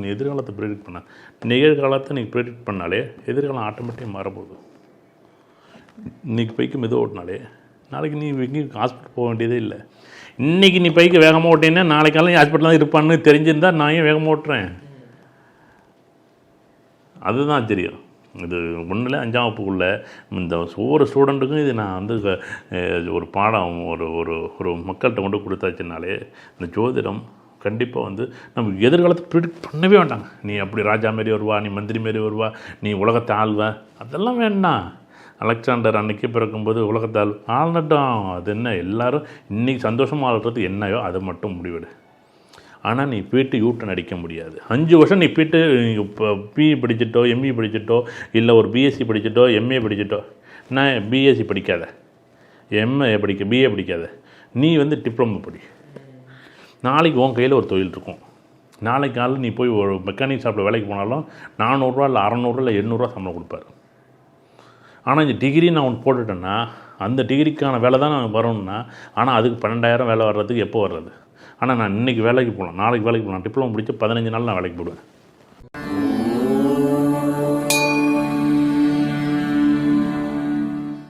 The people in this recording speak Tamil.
நீ எதிர்காலத்தை ப்ரிடிக்ட் பண்ண. நிகழ்காலத்தை நீங்கள் ப்ரிடிக்ட் பண்ணாலே எதிர்காலம் ஆட்டோமேட்டிக்காக மாறப்போகுது. இன்றைக்கி பைக்கு மெதுவாக ஓட்டினாலே நாளைக்கு நீ எங்கேயும் ஹாஸ்பிட்டல் போக வேண்டியதே இல்லை. இன்றைக்கி நீ பைக்கு வேகமாக ஓட்டினா நாளைக்கு காலையில் ஹாஸ்பிட்டல் தான் இருப்பான்னு தெரிஞ்சிருந்தால் நான் ஏன் வேகமாக ஓட்டுறேன்? அதுதான் தெரியும் இது ஒன்றில் அஞ்சாம் வகுப்புக்குள்ள இந்த ஒவ்வொரு ஸ்டூடெண்ட்டுக்கும் இது நான் வந்து ஒரு பாடம் ஒரு ஒரு ஒரு மக்கள்கிட்ட கொண்டு கொடுத்தாச்சுனாலே இந்த ஜோதிடம் கண்டிப்பாக வந்து நம்ம எதிர்காலத்தை ப்ரிடிக்ட் பண்ணவே வேண்டாங்க. நீ அப்படி ராஜா மாரி வருவா நீ மந்திரி மாரி வருவா நீ உலகத்தை ஆள்வ அதெல்லாம் வேண்டாம். அலெக்சாண்டர் அன்னைக்கு பிறக்கும்போது உலகத்தால் ஆளட்டும் அது என்ன எல்லாரும் இன்றைக்கி சந்தோஷமாக ஆள்றது என்னையோ அதை மட்டும் முடிவிடு. ஆனால் நீ போயிட்டு யூட்டன் அடிக்க முடியாது. அஞ்சு வருஷம் நீ போயிட்டு இப்போ பிஇ படிச்சிட்டோ எம்இ படிச்சுட்டோ இல்லை ஒரு பிஎஸ்சி படிச்சுட்டோ எம்ஏ படிச்சுட்டோ நான் பிஎஸ்சி படிக்காத. எம்ஏ படிக்க பிஏ படிக்காத. நீ வந்து டிப்ளமோ படி. நாளைக்கு உன் கையில் ஒரு தொழில் இருக்கும். நாளைக்கு காலையில் நீ போய் ஒரு மெக்கானிக் ஷாப்பில் வேலைக்கு போனாலும் நானூறுரூவா இல்லை அறநூறுவா இல்லை எண்ணூறுரூவா சம்பளம் கொடுப்பாரு. ஆனால் இந்த டிகிரி நான் ஒன்று போட்டுட்டேன்னா அந்த டிகிரிக்கான வேலை தான் நான் வரணும்னா ஆனால் அதுக்கு பன்னெண்டாயிரம் வேலை வர்றதுக்கு எப்போ வர்றது? ஆனால் நான் இன்றைக்கி வேலைக்கு போகலாம் நாளைக்கு வேலைக்கு போகலாம் டிப்ளமோ முடிச்சு பதினஞ்சு நாள் நான் வேலைக்கு போடுவேன்.